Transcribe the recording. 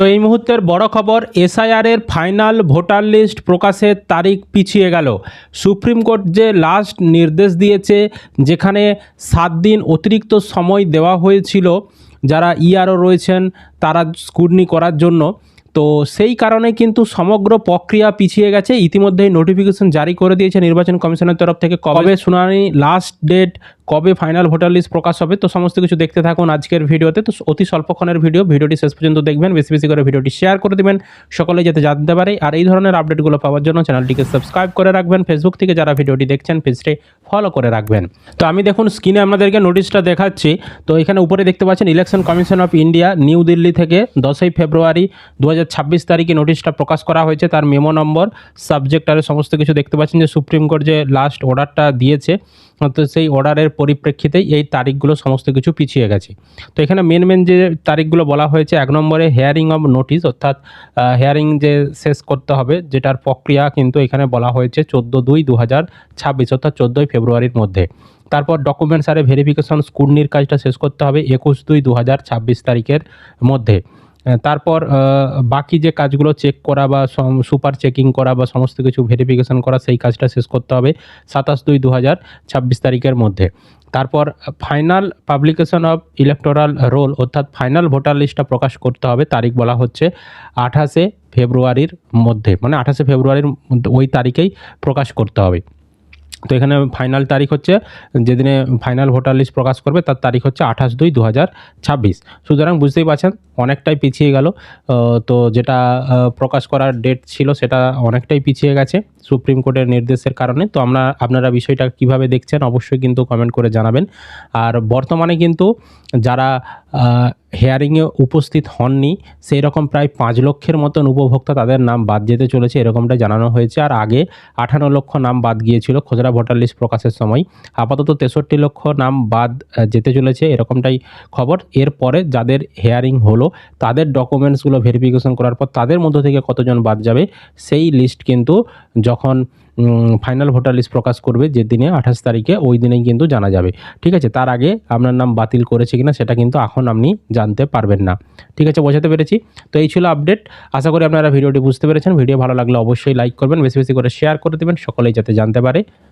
তো এই মুহূর্তের বড় খবর এসআইআর এর ফাইনাল ভোটার লিস্ট প্রকাশের তারিখ পিছিয়ে গেল। সুপ্রিম কোর্ট যে লাস্ট নির্দেশ দিয়েছে যেখানে সাত দিন অতিরিক্ত সময় দেওয়া হয়েছিল যারা ইআরও রয়েছেন তারা স্কুটনি করার জন্য। তো সেই কারণে কিন্তু সমগ্র প্রক্রিয়া পিছিয়ে গেছে। ইতিমধ্যেই নোটিফিকেশন জারি করে দিয়েছে নির্বাচন কমিশনের তরফ থেকে। কবে শুনানি লাস্ট ডেট কবে ফাইনাল ভোটার লিস্ট প্রকাশ হবে, তো সমস্ত কিছু দেখতে থাকুন আজকের ভিডিওতে। তো অতি স্বল্পক্ষণের ভিডিও, ভিডিওটি শেষ পর্যন্ত দেখবেন, বেশি বেশি করে ভিডিওটি শেয়ার করে দিবেন। সকলে যাতে জানতে পারে। আর এই ধরনের আপডেটগুলো পাওয়ার জন্য চ্যানেলটিকে সাবস্ক্রাইব করে রাখবেন। ফেসবুক থেকে যারা ভিডিওটি দেখছেন পেজটি ফলো করে রাখবেন। তো আমি দেখুন স্ক্রিনে আপনাদেরকে নোটিশটা দেখাচ্ছি। তো এখানে উপরে দেখতে পাচ্ছেন Election Commission of India New Delhi থেকে দশই ফেব্রুয়ারি দু হাজার ছাব্বিশ তারিখে নোটিশটা প্রকাশ করা হয়েছে। তার মেমো নম্বর সাবজেক্ট আর সমস্ত কিছু দেখতে পাচ্ছেন যে সুপ্রিম কোর্ট যে লাস্ট অর্ডারটা দিয়েছে, তো সেই অর্ডারের পরিপ্রেক্ষিতেই এই তারিখগুলো সমস্ত কিছু পিছিয়ে গেছে। তো এখানে মেন মেন যে তারিখগুলো বলা হয়েছে, এক নম্বরে হেয়ারিং অফ নোটিশ অর্থাৎ হেয়ারিং যে শেষ করতে হবে, যেটার প্রক্রিয়া কিন্তু এখানে বলা হয়েছে চোদ্দ দুই দু হাজার ছাব্বিশ, অর্থাৎ চোদ্দোই ফেব্রুয়ারির মধ্যে। তারপর ডকুমেন্টস আরে ভেরিফিকেশন স্কুটনির কাজটা শেষ করতে হবে একুশ দুই দু হাজার ছাব্বিশ তারিখের মধ্যে। তারপর বাকি যে কাজগুলো চেক করা বা সুপার চেকিং করা বা সমস্ত কিছু ভেরিফিকেশন করা, সেই কাজটা শেষ করতে হবে সাতাশ দুই দু হাজার ছাব্বিশ তারিখের মধ্যে। তারপর final publication of electoral roll অর্থাৎ ফাইনাল ভোটার লিস্টটা প্রকাশ করতে হবে, তারিখ বলা হচ্ছে আঠাশে ফেব্রুয়ারির মধ্যে। মানে আঠাশে ফেব্রুয়ারির ওই তারিখেই প্রকাশ করতে হবে। তো এখানে ফাইনাল তারিখ হচ্ছে, যেদিনে ফাইনাল ভোটার লিস্ট প্রকাশ করবে, তার তারিখ হচ্ছে আঠাশ দুই দু হাজার ছাব্বিশ। সুতরাং বুঝতেই পারছেন, অনেকটাই পিছিয়ে গেল। তো যেটা প্রকাশ করার ডেট ছিল, সেটা অনেকটাই পিছিয়ে গেছে সুপ্রিম কোর্টের নির্দেশের কারণে। তো আমরা, আপনারা বিষয়টা কীভাবে দেখছেন, অবশ্যই কিন্তু কমেন্ট করে জানাবেন। আর বর্তমানে কিন্তু যারা হেয়ারিংয়ে উপস্থিত হননি। সেই রকম প্রায় পাঁচ লক্ষের মতন উপভোক্তা তাদের নাম বাদ যেতে চলেছে, এরকমটা জানানো হয়েছে। আর আগে আঠান্ন লক্ষ নাম বাদ গিয়েছিল খোসরা ভোটার লিস্ট প্রকাশের সময়। আপাতত তেষট্টি লক্ষ নাম বাদ যেতে চলেছে, এরকমটাই খবর। এরপরে যাদের হেয়ারিং হলো, তাদের ডকুমেন্টসগুলো ভেরিফিকেশন করার পর তাদের মধ্য থেকে কতজন বাদ যাবে, সেই লিস্ট কিন্তু যখন ফাইনাল ভোটার লিস্ট প্রকাশ করবে যে দিনে আঠাশ তারিখে, ওই দিনেই কিন্তু জানা যাবে। ঠিক আছে? তার আগে আপনার নাম বাতিল করেছে কিনা সেটা কিন্তু এখন আপনি জানতে পারবেন না। ঠিক আছে? বোঝাতে পেরেছি? তো এই ছিল আপডেট আশা করি আপনারা ভিডিওটি বুঝতে পেরেছেন। ভিডিও ভালো লাগলে অবশ্যই লাইক করবেন, বেশি বেশি করে শেয়ার করে দেবেন। সকলেই যাতে জানতে পারে।